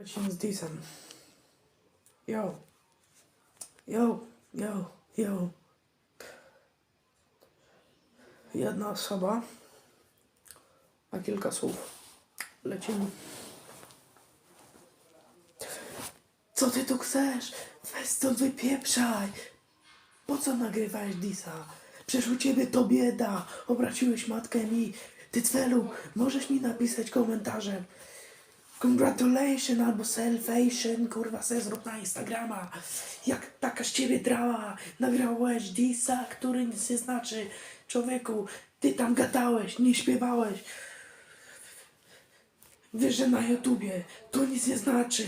Lecimy z Disem. Yo. Yo, yo, yo. Jedna osoba, a kilka słów. Lecimy. Co ty tu chcesz? Weź stąd wypieprzaj. Po co nagrywałeś Disa? Przecież u ciebie to bieda. Obraciłeś matkę mi. Ty cwelu, możesz mi napisać komentarzem. Congratulations albo selfation, kurwa, se zrób na Instagrama. Jak taka z ciebie drama. Nagrałeś Disa, który nic nie znaczy. Człowieku, ty tam gadałeś, nie śpiewałeś. Wiesz, że na YouTubie to nic nie znaczy.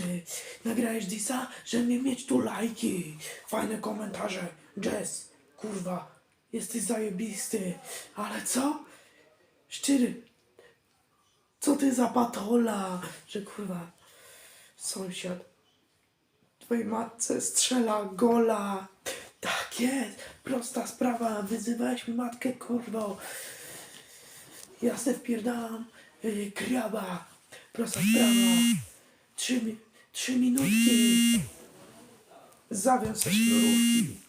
Nagrałeś Disa, żeby mieć tu lajki, fajne komentarze. Jazz, kurwa, jesteś zajebisty. Ale co? Szczery, co ty za patola, że kurwa, sąsiad twojej matce strzela gola. Tak jest, prosta sprawa, wyzywałeś mi matkę, kurwo. Ja se wpierdalam yy. Prosta sprawa. Trzy, trzy minutki. Zawiąz sznurówki.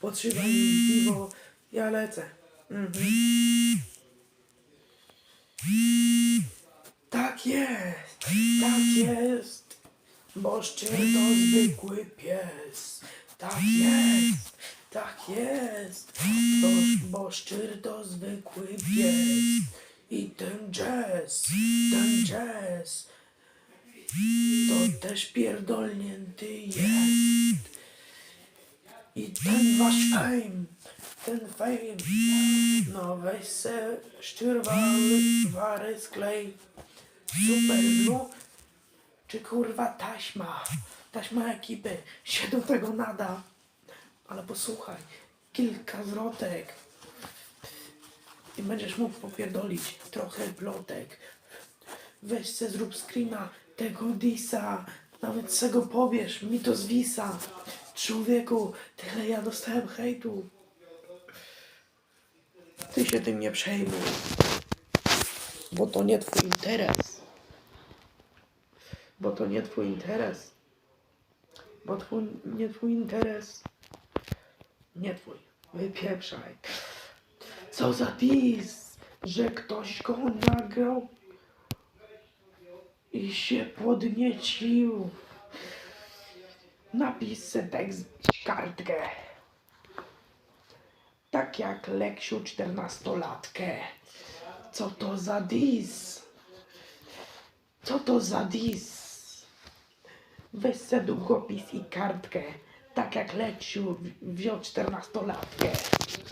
Podszywaj mi piwo. Ja lecę. Mhm. Tak jest. Tak jest. Bo szczer to zwykły pies. Tak jest. Tak jest. Bo, bo szczer to zwykły pies. I ten jazz, ten jazz, to też pierdolnięty jest. I ten wasz fame, ten fame, no weź se sztyrwal, wary, sklej, super glue, czy kurwa taśma, taśma ekipy się do tego nada. Ale posłuchaj, kilka zwrotek i będziesz mógł popierdolić trochę plotek. Weź se zrób screena tego disa, nawet se go pobierz, mi to zwisa. Człowieku, tyle ja dostałem hejtu. Ty się tym nie przejmuj, bo to nie twój interes. Bo to nie twój interes. Bo twój, nie twój interes. Nie twój. Wypieprzaj. Co za dis, że ktoś go nagrał i się podniecił. Napisz se tekst kartkę. Tak jak Leksiu czternastolatkę. Co to za dis? Co to za dis? Weź se długopis i kartkę. Tak jak Leksiu wziął czternastolatkę.